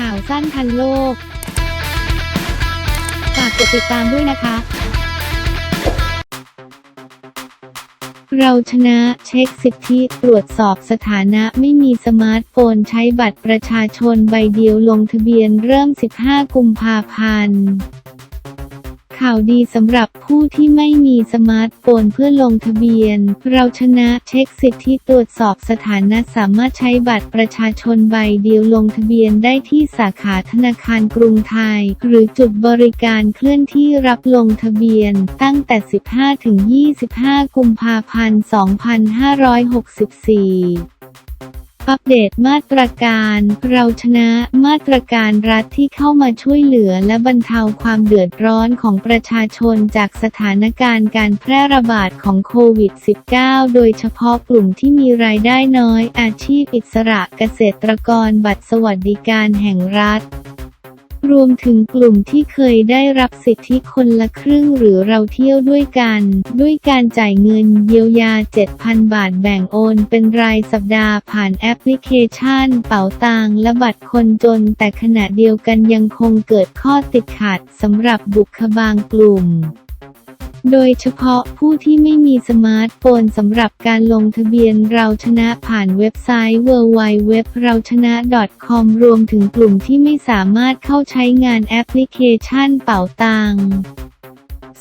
ข่าวสั้นทันโลก ฝากกดติดตามด้วยนะคะ เราชนะเช็คสิทธิตรวจสอบสถานะไม่มีสมาร์ทโฟนใช้บัตรประชาชนใบเดียวลงทะเบียนเริ่ม 15 กุมภาพันธ์ ข่าวดีสำหรับผู้ที่ไม่มีสมาร์ทโฟนเพื่อลงทะเบียน เราชนะเช็คสิทธิตรวจสอบสถานะสามารถใช้บัตรประชาชนใบเดียวลงทะเบียนได้ที่สาขาธนาคารกรุงไทย หรือจุดบริการเคลื่อนที่รับลงทะเบียน ตั้งแต่ 15 ถึง 25 กุมภาพันธ์ 2564 อัปเดตมาตรการ เราชนะมาตรการรัฐที่เข้ามาช่วยเหลือและบรรเทาความเดือดร้อนของประชาชนจากสถานการณ์การแพร่ระบาดของโควิด -19 โดยเฉพาะกลุ่มที่มีรายได้น้อยอาชีพอิสระเกษตรกรบัตรสวัสดิการแห่งรัฐ รวมถึงกลุ่มที่เคยได้รับสิทธิคนละครึ่งหรือเราเที่ยวด้วยกัน ด้วยการจ่ายเงินเยียวยา 7,000 บาทแบ่งโอน เป็นรายสัปดาห์ผ่านแอปพลิเคชัน เป๋าตังและบัตรคนจน แต่ขณะเดียวกันยังคงเกิดข้อติดขัดสำหรับบุคคบางกลุ่ม โดยเฉพาะผู้ที่ไม่มีสมาร์ทโฟนสำหรับการลงทะเบียนเราชนะผ่านเว็บไซต์ www เราชนะ .com รวมถึงกลุ่มที่ไม่สามารถเข้าใช้งานแอปพลิเคชันเป๋าตัง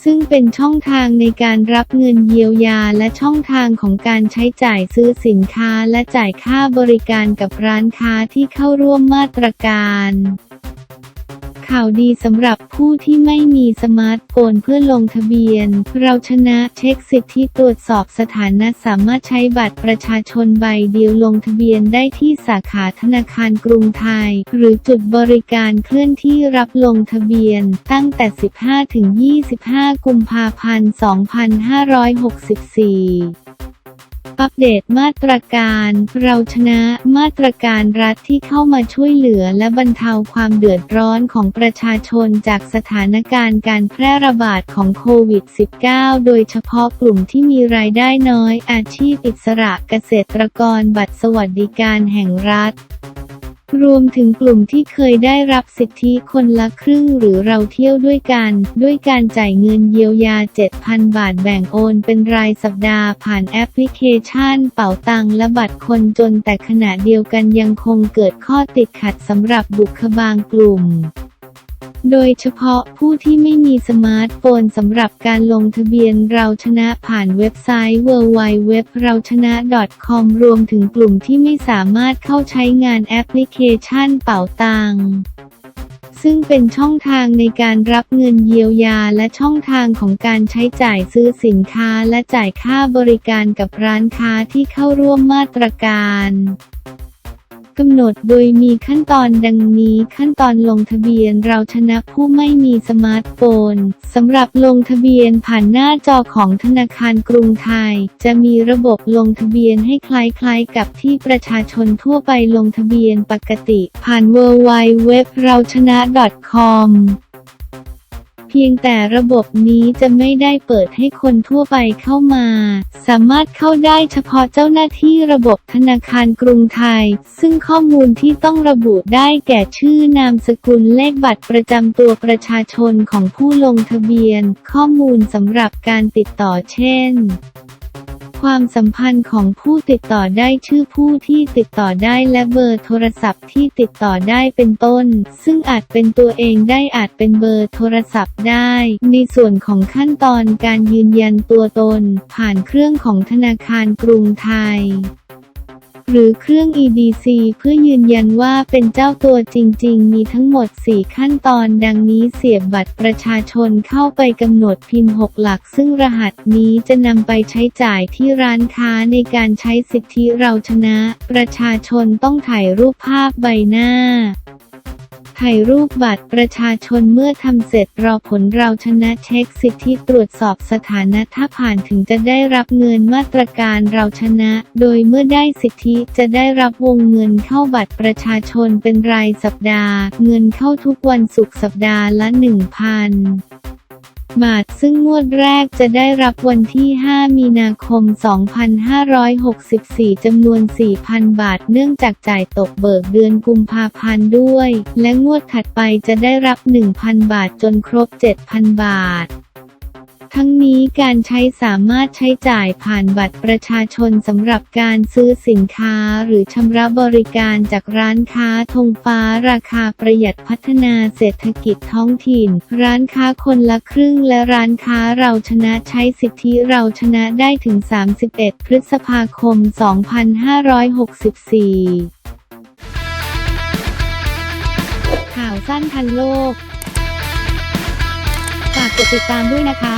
ซึ่งเป็นช่องทางในการรับเงินเยียวยาและช่องทางของการใช้จ่ายซื้อสินค้าและจ่ายค่าบริการกับร้านค้าที่เข้าร่วมมาตรการ ข่าวดีสำหรับผู้ที่ไม่มีสมาร์ทโฟนเพื่อลงทะเบียน เราชนะเช็คสิทธิตรวจสอบสถานะสามารถใช้บัตรประชาชนใบเดียวลงทะเบียนได้ที่สาขาธนาคารกรุงไทย หรือจุดบริการเคลื่อนที่รับลงทะเบียน ตั้งแต่ 15ถึง25 กุมภาพันธ์ 2564 อัปเดตมาตรการ เราชนะมาตรการรัฐที่เข้ามาช่วยเหลือและบรรเทาความเดือดร้อนของประชาชนจากสถานการณ์การแพร่ระบาดของโควิด -19 โดยเฉพาะกลุ่มที่มีรายได้น้อยอาชีพอิสระเกษตรกรบัตรสวัสดิการแห่งรัฐ รวมถึงกลุ่มที่เคยได้รับสิทธิคนละครึ่งหรือเราเที่ยวด้วยกัน ด้วยการจ่ายเงินเยียวยา 7,000 บาทแบ่งโอนเป็นรายสัปดาห์ผ่านแอปพลิเคชัน เป๋าตังและบัตรคนจนแต่ขณะเดียวกันยังคงเกิดข้อติดขัดสำหรับบุคคบางกลุ่ม โดยเฉพาะผู้ที่ไม่มีสมาร์ทโฟนสำหรับการลงทะเบียนเราชนะผ่านเว็บไซต์ www เราชนะ .com รวมถึงกลุ่มที่ไม่สามารถเข้าใช้งานแอปพลิเคชันเป๋าตังซึ่งเป็นช่องทางในการรับเงินเยียวยาและช่องทางของการใช้จ่ายซื้อสินค้าและจ่ายค่าบริการกับร้านค้าที่เข้าร่วมมาตรการ กำหนดโดยมีขั้นตอนดังนี้ขั้นตอนลงทะเบียนเราชนะผู้ไม่มีสมาร์ทโฟนสำหรับลงทะเบียนผ่านหน้าจอของธนาคารกรุงไทย จะมีระบบลงทะเบียนให้คล้ายๆ กับที่ประชาชนทั่วไปลงทะเบียนปกติ ผ่าน w w w เราชนะ .com เพียงแต่ระบบนี้จะไม่ได้เปิดให้คนทั่วไปเข้ามา สามารถเข้าได้เฉพาะเจ้าหน้าที่ระบบธนาคารกรุงไทย ซึ่งข้อมูลที่ต้องระบุได้แก่ชื่อนามสกุลเลขบัตรประจำตัวประชาชนของผู้ลงทะเบียน ข้อมูลสำหรับการติดต่อเช่น ความสัมพันธ์ของผู้ติดต่อได้ชื่อผู้ที่ติดต่อได้และเบอร์โทรศัพท์ที่ติดต่อได้เป็นต้น ซึ่งอาจเป็นตัวเองได้อาจเป็นเบอร์โทรศัพท์ได้ ในส่วนของขั้นตอนการยืนยันตัวตน ผ่านเครื่องของธนาคารกรุงไทย หรือเครื่อง EDC เพื่อยืนยันว่าเป็นเจ้าตัวจริง ๆ มีทั้งหมด 4 ขั้นตอนดังนี้เสียบบัตรประชาชนเข้าไปกำหนดพิมพ์6หลัก ซึ่งรหัสนี้จะนำไปใช้จ่ายที่ร้านค้าในการใช้สิทธิเราชนะ ประชาชนต้องถ่ายรูปภาพใบหน้า ถ่ายรูปบัตรประชาชนเมื่อทำเสร็จรอผลเราชนะเช็คสิทธิตรวจสอบสถานะถ้าผ่านถึงจะได้รับเงินมาตรการเราชนะ โดยเมื่อได้สิทธิจะได้รับวงเงินเข้าบัตรประชาชนเป็นรายสัปดาห์ เงินเข้าทุกวันศุกร์สัปดาห์ละ 1,000 บาทซึ่งงวดแรกจะได้รับวันที่ 5 มีนาคม 2564 จำนวน 4,000 บาท เนื่องจากจ่ายตกเบิกเดือนกุมภาพันธ์ด้วย และงวดถัดไปจะได้รับ 1,000 บาทจนครบ 7,000 บาท ทั้งนี้การใช้สามารถใช้จ่ายผ่านบัตรประชาชนสำหรับการซื้อสินค้าหรือชำระบริการจากร้านค้าธงฟ้าราคาประหยัดพัฒนาเศรษฐกิจท้องถิ่น ร้านค้าคนละครึ่งและร้านค้าเราชนะใช้สิทธิเราชนะได้ถึง 31 พฤษภาคม 2564 ข่าวสั้นทันโลกฝากกดติดตามด้วยนะคะ